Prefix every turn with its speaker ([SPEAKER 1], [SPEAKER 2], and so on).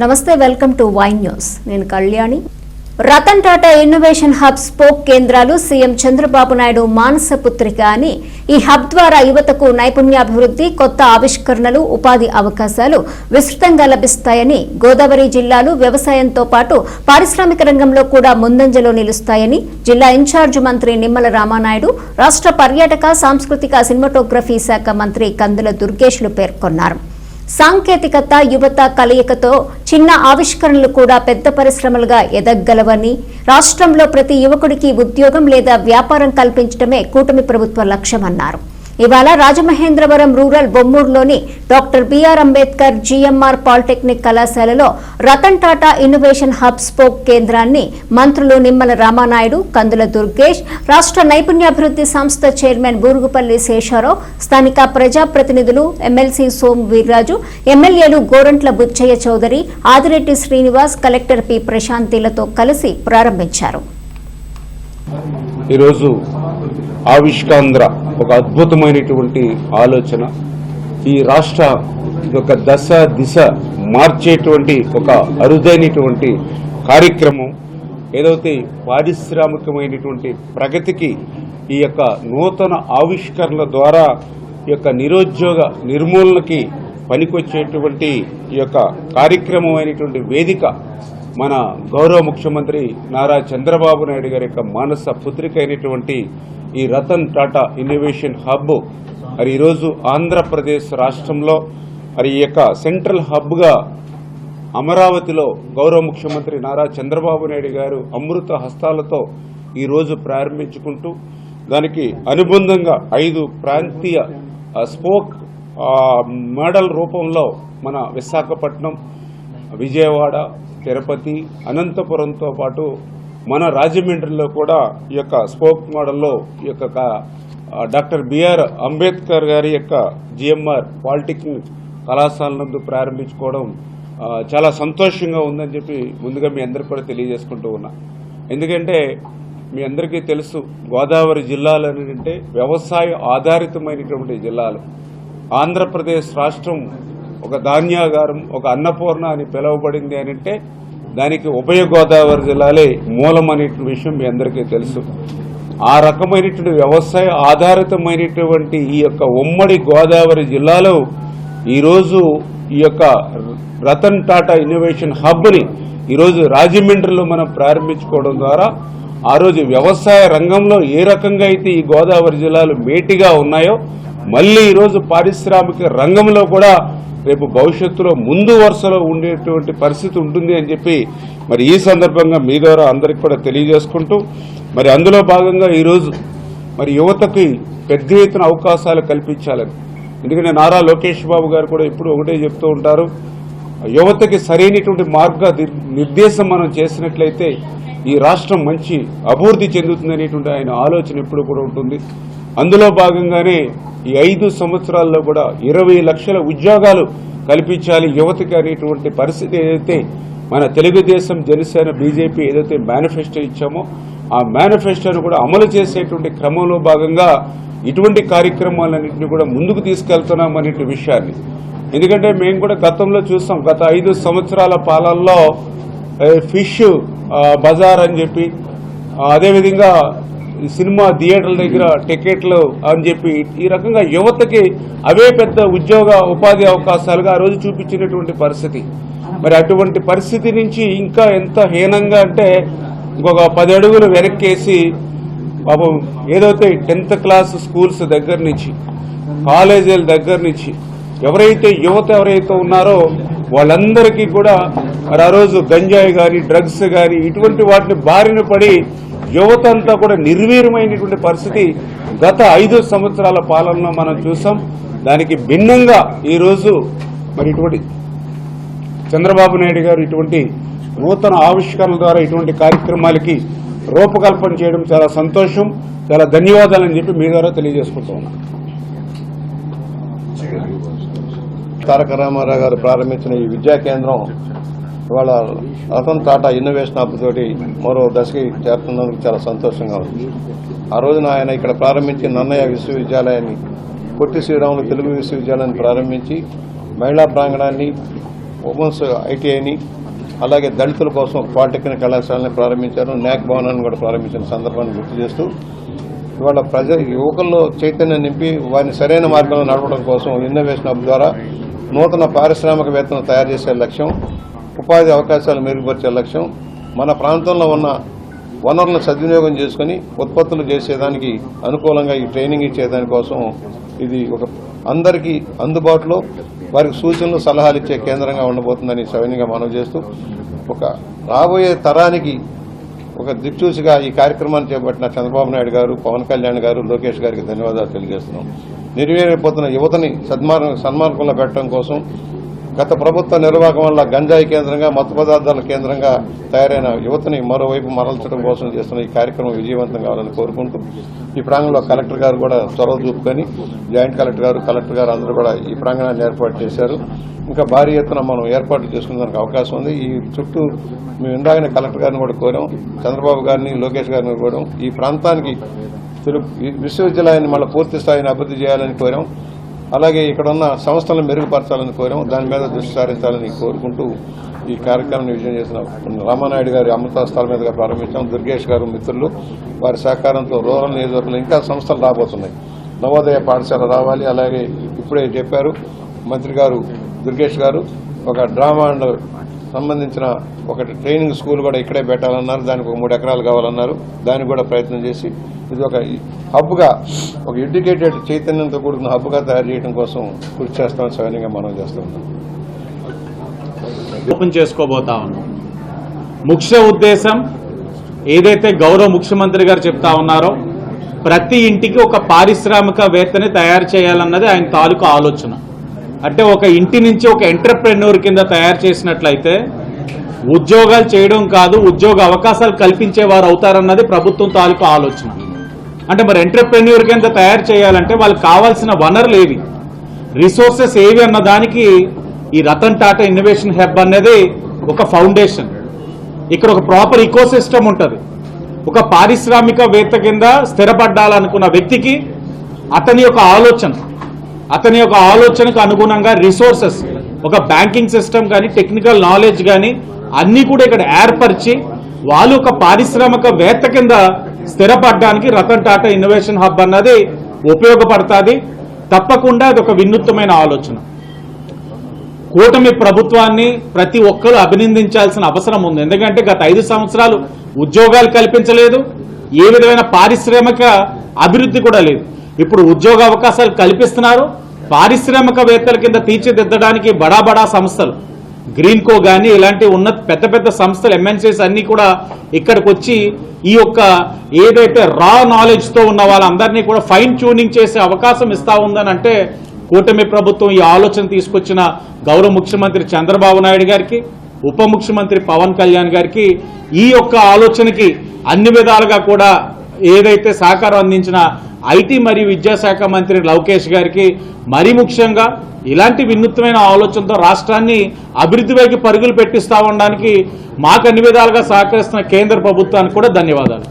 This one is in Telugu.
[SPEAKER 1] నమస్తే వెల్కమ్ టు వైన్ న్యూస్ నేను Kalyani. Ratan Tata innovation hub spoke కేంద్రాలు సీఎం చంద్రబాబు నాయుడు మానస పుత్రిక అని ఈ హబ్ ద్వారా యువతకు నైపుణ్యాభివృద్ధి కొత్త ఆవిష్కరణలు ఉపాధి అవకాశాలు విస్తృతంగా లభిస్తాయని గోదావరి జిల్లాలు వ్యవసాయంతో పాటు పారిశ్రామిక రంగంలో కూడా ముందంజలో నిలుస్తాయని జిల్లా ఇన్ఛార్జ్ మంత్రి నిమ్మల రామానాయుడు రాష్ట్ర పర్యాటక సాంస్కృతిక సినిమాటోగ్రఫీ శాఖ మంత్రి కందుల దుర్గేష్లు పేర్కొన్నారు. సాంకేతికత యువత కలయికతో చిన్న ఆవిష్కరణలు కూడా పెద్ద పరిశ్రమలుగా ఎదగలవని రాష్ట్రంలో ప్రతి యువకుడికి ఉద్యోగం లేదా వ్యాపారం కల్పించడమే కూటమి ప్రభుత్వ లక్ష్యమన్నారు. ఇవాళ రాజమహేంద్రవరం రూరల్ బొమ్మూరులోని doctor BR Ambedkar GMR polytechnic కళాశాలలో Ratan Tata innovation hub spoke కేంద్రాన్ని మంత్రులు నిమ్మల రామానాయుడు కందుల దుర్గేష్ రాష్ట్ర నైపుణ్యాభివృద్ధి సంస్థ చైర్మన్ బూరుగుపల్లి శేషారావు స్థానిక ప్రజాప్రతినిధులు ఎమ్మెల్సీ సోము వీర్రాజు ఎమ్మెల్యేలు గోరంట్ల బుచ్చయ్య చౌదరి ఆదిరెడ్డి శ్రీనివాస్ కలెక్టర్ పి ప్రశాంతిలతో కలిసి ప్రారంభించారు.
[SPEAKER 2] ఈరోజు ఆవిష్కాంధ్ర ఒక అద్భుతమైనటువంటి ఆలోచన. ఈ రాష్ట్ర యొక్క దశ దిశ మార్చేటువంటి ఒక అరుదైనటువంటి కార్యక్రమం. ఏదైతే పారిశ్రామికమైనటువంటి ప్రగతికి ఈ యొక్క నూతన ఆవిష్కరణల ద్వారా ఈ యొక్క నిరుద్యోగ నిర్మూలనకి పనికొచ్చేటువంటి ఈ యొక్క కార్యక్రమం అయినటువంటి వేదిక మన గౌరవ ముఖ్యమంత్రి నారా చంద్రబాబు నాయుడు గారి యొక్క మానస పుత్రిక అయినటువంటి ఈ రతన్ టాటా ఇన్నోవేషన్ హబ్ మరి ఈరోజు ఆంధ్రప్రదేశ్ రాష్ట్రంలో మరి ఈ యొక్క సెంట్రల్ హబ్గా అమరావతిలో గౌరవ ముఖ్యమంత్రి నారా చంద్రబాబు నాయుడు గారు అమృత హస్తాలతో ఈరోజు ప్రారంభించుకుంటూ దానికి అనుబంధంగా ఐదు ప్రాంతీయ స్పోక్ మోడల్ రూపంలో మన విశాఖపట్నం విజయవాడ తిరుపతి అనంతపురంతో పాటు మన రాజమండ్రిలో కూడా ఈ యొక్క స్పోక్ మోడల్లో ఈ యొక్క డాక్టర్ బిఆర్ అంబేద్కర్ గారి యొక్క జిఎంఆర్ పాలిటెక్నిక్ కళాశాల నందు ప్రారంభించుకోవడం చాలా సంతోషంగా ఉందని చెప్పి ముందుగా మీ అందరికి కూడా తెలియజేసుకుంటూ ఉన్నా. ఎందుకంటే మీ అందరికీ తెలుసు గోదావరి జిల్లాలు అంటే వ్యవసాయ ఆధారితమైనటువంటి జిల్లాలు. ఆంధ్రప్రదేశ్ రాష్ట్రం ఒక ధాన్యాగారం ఒక అన్నపూర్ణ అని పిలువబడింది అని అంటే దానికి ఉభయ గోదావరి జిల్లాలే మూలం అనే విషయం మీ అందరికీ తెలుసు. ఆ రకమైనటువంటి వ్యవసాయ ఆధారితమైనటువంటి ఈ యొక్క ఉమ్మడి గోదావరి జిల్లాలో ఈరోజు ఈ యొక్క రతన్ టాటా ఇన్నోవేషన్ హబ్ని ఈరోజు రాజమండ్రిలో మనం ప్రారంభించుకోవడం ద్వారా ఆ రోజు వ్యవసాయ రంగంలో ఏ రకంగా అయితే ఈ గోదావరి జిల్లాలు మేటిగా ఉన్నాయో మళ్ళీ ఈరోజు పారిశ్రామిక రంగంలో కూడా రేపు భవిష్యత్తులో ముందు వరుసలో ఉండేటువంటి పరిస్థితి ఉంటుంది అని చెప్పి మరి ఈ సందర్భంగా మీ ద్వారా అందరికి కూడా తెలియజేసుకుంటూ మరి అందులో భాగంగా ఈరోజు మరి యువతకి పెద్ద ఎత్తున అవకాశాలు కల్పించాలని. ఎందుకంటే నారా లోకేష్ బాబు గారు కూడా ఇప్పుడు ఒకటే చెప్తూ ఉంటారు యువతకి సరైనటువంటి మార్గ నిర్దేశం మనం చేసినట్లయితే ఈ రాష్ట్రం మంచి అభివృద్ధి చెందుతుంది అనేటువంటి ఆయన ఆలోచన ఎప్పుడు కూడా ఉంటుంది. అందులో భాగంగానే ఈ ఐదు సంవత్సరాల్లో కూడా ఇరవై లక్షల ఉద్యోగాలు కల్పించాలి యువతకి అనేటువంటి పరిస్థితి ఏదైతే మన తెలుగుదేశం జనసేన బీజేపీ ఏదైతే మేనిఫెస్టో ఇచ్చామో ఆ మేనిఫెస్టోను కూడా అమలు చేసేటువంటి క్రమంలో భాగంగా ఇటువంటి కార్యక్రమాలన్నింటినీ కూడా ముందుకు తీసుకెళ్తున్నాం అనే విషయాన్ని. ఎందుకంటే మేము కూడా గతంలో చూసాం గత ఐదు సంవత్సరాల పాలనలో ఫిష్ బజార్ అని చెప్పి అదేవిధంగా ఈ సినిమా థియేటర్ల దగ్గర టికెట్లు అని చెప్పి ఈ రకంగా యువతకి అవే పెద్ద ఉద్యోగ ఉపాధి అవకాశాలుగా ఆ రోజు చూపించినటువంటి పరిస్థితి. మరి అటువంటి పరిస్థితి నుంచి ఇంకా ఎంత హీనంగా అంటే ఇంకొక పది అడుగులు వెనక్కేసి పాపం ఏదైతే టెన్త్ క్లాస్ స్కూల్స్ దగ్గర నుంచి కాలేజీల దగ్గర నుంచి ఎవరైతే యువత ఎవరైతే ఉన్నారో వాళ్ళందరికీ కూడా మరి ఆ రోజు గంజాయి కానీ డ్రగ్స్ కానీ ఇటువంటి వాటిని బారిన పడి యువత అంతా కూడా నిర్వీర్యమైనటువంటి పరిస్థితి గత ఐదు సంవత్సరాల పాలనలో మనం చూసాం. దానికి భిన్నంగా ఈరోజు మరి ఇటువంటి చంద్రబాబు నాయుడు గారు ఇటువంటి నూతన ఆవిష్కరణల ద్వారా ఇటువంటి కార్యక్రమాలకి రూపకల్పన చేయడం చాలా సంతోషం. చాలా ధన్యవాదాలని చెప్పి మీ ద్వారా తెలియజేసుకుంటూ ఉన్నాను
[SPEAKER 3] తారక రామారావు గారు ప్రారంభించిన ఈ విద్యా కేంద్రం ఇవాళ రతన్ టాటా ఇన్నోవేషన్ హబ్ తోటి మరో దశకి చేరుతున్నందుకు చాలా సంతోషంగా ఉంది. ఆ రోజున ఆయన ఇక్కడ ప్రారంభించి నన్నయ్య విశ్వవిద్యాలయాన్ని పొట్టి శ్రీరాములు తెలుగు విశ్వవిద్యాలయాన్ని ప్రారంభించి మహిళా ప్రాంగణాన్ని ఉమెన్స్ ఐటీఐని అలాగే దళితుల కోసం పాలిటెక్నిక్ కళాశాలని ప్రారంభించారు. న్యాక్ భవనాన్ని కూడా ప్రారంభించిన సందర్భాన్ని గుర్తు చేస్తూ ఇవాళ ప్రజ యువకుల్లో చైతన్యం నింపి వారిని సరైన మార్గంలో నడపడం కోసం ఇన్నోవేషన్ హబ్ ద్వారా నూతన పారిశ్రామికవేత్తను తయారు చేసే లక్ష్యం ఉపాధి అవకాశాలు మెరుగుపరిచే లక్ష్యం మన ప్రాంతంలో ఉన్న వనరులను సద్వినియోగం చేసుకుని ఉత్పత్తులు చేసేదానికి అనుకూలంగా ఈ ట్రైనింగ్ ఇచ్చేదానికోసం ఇది ఒక అందరికీ అందుబాటులో వారికి సూచనలు సలహాలు ఇచ్చే కేంద్రంగా ఉండబోతుందని సవినీయంగా మనవి చేస్తూ ఒక రాబోయే తరానికి ఒక దిక్చూసిగా ఈ కార్యక్రమాన్ని చేపట్టిన చంద్రబాబు నాయుడు గారు పవన్ కళ్యాణ్ గారు లోకేష్ గారికి ధన్యవాదాలు తెలియజేస్తున్నాం. నిర్వేరైపోతున్న యువతని సన్మార్గం సన్మార్గంలో పెట్టడం కోసం గత ప్రభుత్వ నిర్వాహకం వల్ల గంజాయి కేంద్రంగా మత్తు పదార్థాల కేంద్రంగా తయారైన యువతని మరోవైపు మరల్చడం కోసం చేస్తున్న ఈ కార్యక్రమం విజయవంతం కావాలని కోరుకుంటూ ఈ ప్రాంగంలో కలెక్టర్ గారు కూడా చొరవ చూపుకొని జాయింట్ కలెక్టర్ గారు కలెక్టర్ గారు అందరూ కూడా ఈ ప్రాంగణాన్ని ఏర్పాటు చేశారు. ఇంకా భారీ ఎత్తున మనం ఏర్పాట్లు చేసుకునేందుకు అవకాశం ఉంది. ఈ చుట్టూ మేము ఇందాకనే కలెక్టర్ గారిని కూడా కోరాం చంద్రబాబు గారిని లోకేష్ గారిని కోరాం. ఈ ప్రాంతానికి ఈ విశ్వవిద్యాలయాన్ని మళ్ళీ పూర్తి స్థాయిని అభివృద్ధి చేయాలని కోరాం. అలాగే ఇక్కడ ఉన్న సంస్థలను మెరుగుపరచాలని కోరాము. దాని మీద దృష్టి సారించాలని కోరుకుంటూ ఈ కార్యక్రమాన్ని విజయం చేసిన రామానాయుడు గారి అమృతాస్థాల మీదుగా ప్రారంభించాం దుర్గేష్ గారు మిత్రులు వారి సహకారంతో రూరల్ నియోజకవర్గంలో ఇంకా సంస్థలు రాబోతున్నాయి. నవోదయ పాఠశాల రావాలి. అలాగే ఇప్పుడే చెప్పారు మంత్రి గారు దుర్గేష్ గారు ఒక డ్రామా అండ్ సంబంధించిన ఒకటి ట్రైనింగ్ స్కూల్ కూడా ఇక్కడే పెట్టాలన్నారు. దానికి ఒక మూడు ఎకరాలు కావాలన్నారు. దానికి కూడా ప్రయత్నం చేసి ఇది ఒక హబ్గా ఒక ఎడ్యుకేటెడ్ చైతన్యంతో కూడుకున్న హబ్గా తయారు చేయడం కోసం కృషి చేస్తామని సైన్యంగా మనం చేస్తున్నాం
[SPEAKER 4] ఓపెన్ చేసుకోబోతా ఉన్నాం. ముఖ్య ఉద్దేశం ఏదైతే గౌరవ ముఖ్యమంత్రి గారు చెప్తా ఉన్నారో ప్రతి ఇంటికి ఒక పారిశ్రామికవేత్తని తయారు చేయాలన్నది ఆయన తాలూకు ఆలోచన. అంటే ఒక ఇంటి నుంచి ఒక ఎంటర్ప్రెన్యూర్ కింద తయారు చేసినట్లయితే ఉద్యోగాలు చేయడం కాదు ఉద్యోగ అవకాశాలు కల్పించే వారు అవుతారన్నది ప్రభుత్వం తాలూకు ఆలోచన. అంటే మరి ఎంటర్ప్రెన్యూర్ కింద తయారు చేయాలంటే వాళ్ళకి కావాల్సిన వనరులు ఏవి? రిసోర్సెస్ ఏవి అన్న దానికి ఈ రతన్ టాటా ఇన్నోవేషన్ హెబ్ అనేది ఒక ఫౌండేషన్. ఇక్కడ ఒక ప్రాపర్ ఇకో సిస్టమ్ ఉంటుంది. ఒక పారిశ్రామికవేత్త కింద స్థిరపడ్డాలనుకున్న వ్యక్తికి అతని యొక్క ఆలోచన. అతని యొక్క ఆలోచనకు అనుగుణంగా రిసోర్సెస్ ఒక బ్యాంకింగ్ సిస్టమ్ కానీ టెక్నికల్ నాలెడ్జ్ కానీ అన్నీ కూడా ఇక్కడ ఏర్పరిచి వాళ్ళు ఒక పారిశ్రామికవేత్త కింద స్థిరపడడానికి రతన్ టాటా ఇన్నోవేషన్ హబ్ అన్నది ఉపయోగపడుతుంది. తప్పకుండా అది ఒక వినూత్నమైన ఆలోచన. కూటమి ప్రభుత్వాన్ని ప్రతి ఒక్కరూ అభినందించాల్సిన అవసరం ఉంది. ఎందుకంటే గత ఐదు సంవత్సరాలు ఉద్యోగాలు కల్పించలేదు. ఏ విధమైన పారిశ్రామిక అభివృద్ధి కూడా లేదు. ఇప్పుడు ఉద్యోగ అవకాశాలు కల్పిస్తున్నారు. పారిశ్రామికవేత్తల కింద తీర్చిదిద్దడానికి బడా బడా సంస్థలు. గ్రీన్ కో కానీ ఇలాంటి ఉన్న పెద్ద పెద్ద సంస్థలు ఎంఎన్సీస్ అన్ని కూడా ఇక్కడికి వచ్చి ఈ యొక్క ఏదైతే రా నాలెడ్జ్తో ఉన్న వాళ్ళందరినీ కూడా ఫైన్ ట్యూనింగ్ చేసే అవకాశం ఇస్తా ఉందని అంటే కూటమి ప్రభుత్వం ఈ ఆలోచన తీసుకొచ్చిన గౌరవ ముఖ్యమంత్రి చంద్రబాబు నాయుడు గారికి ఉప ముఖ్యమంత్రి పవన్ కళ్యాణ్ గారికి ఈ యొక్క ఆలోచనకి అన్ని విధాలుగా కూడా ఏదైతే సహకారం అందించిన ఐటీ మరియు విద్యాశాఖ మంత్రి లవకేష్ గారికి మరీ ముఖ్యంగా ఇలాంటి వినూత్నమైన ఆలోచనతో రాష్ట్రాన్ని అభివృద్ధి వైపు పరుగులు పెట్టిస్తా ఉండడానికి మాకు అన్ని విధాలుగా సహకరిస్తున్న కేంద్ర ప్రభుత్వానికి కూడా ధన్యవాదాలు.